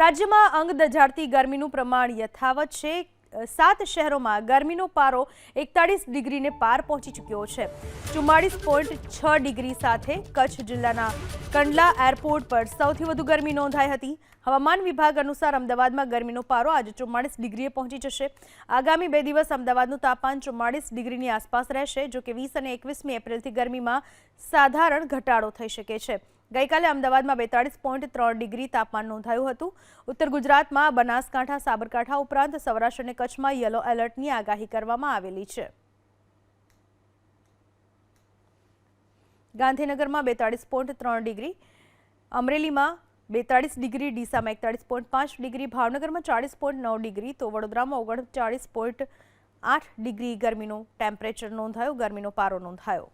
રાજ્યમાં અંગ દઝાડતી ગરમીનું પ્રમાણ યથાવત છે. સાત શહેરોમાં ગરમીનો પારો એકતાળીસ ડિગ્રીને પાર પહોંચી ચૂક્યો છે. ચુમ્માળીસ પોઈન્ટ છ ડિગ્રી સાથે કચ્છ જિલ્લાના કંડલા એરપોર્ટ પર સૌથી વધુ ગરમી નોંધાઈ હતી. હવામાન વિભાગ અનુસાર અમદાવાદમાં ગરમીનો પારો આજે ચુમ્માળીસ ડિગ્રીએ પહોંચી જશે. આગામી બે દિવસ અમદાવાદનું તાપમાન ચુમ્માળીસ ડિગ્રીની આસપાસ રહેશે જો કે વીસ અને એકવીસમી એપ્રિલથી ગરમીમાં સાધારણ ઘટાડો થઈ શકે છે. ગઈકાલે અમદાવાદમાં બેતાળીસ પોઈન્ટ ત્રણ ડિગ્રી તાપમાન નોંધાયું હતું. ઉત્તર ગુજરાતમાં બનાસકાંઠા, સાબરકાંઠા ઉપરાંત સૌરાષ્ટ્ર અને કચ્છમાં યલો એલર્ટની આગાહી કરવામાં આવેલી છે. ગાંધીનગરમાં બેતાળીસ પોઈન્ટ ત્રણ ડિગ્રી, અમરેલીમાં બેતાળીસ ડિગ્રી, ડીસામાં એકતાળીસ પોઈન્ટ પાંચ ડિગ્રી, ભાવનગરમાં ચાળીસ પોઈન્ટ નવ ડિગ્રી, તો વડોદરામાં ઓગણચાળીસ પોઈન્ટ આઠ ડિગ્રી ગરમીનું ટેમ્પરેચર નોંધાયું, ગરમીનો પારો નોંધાયો.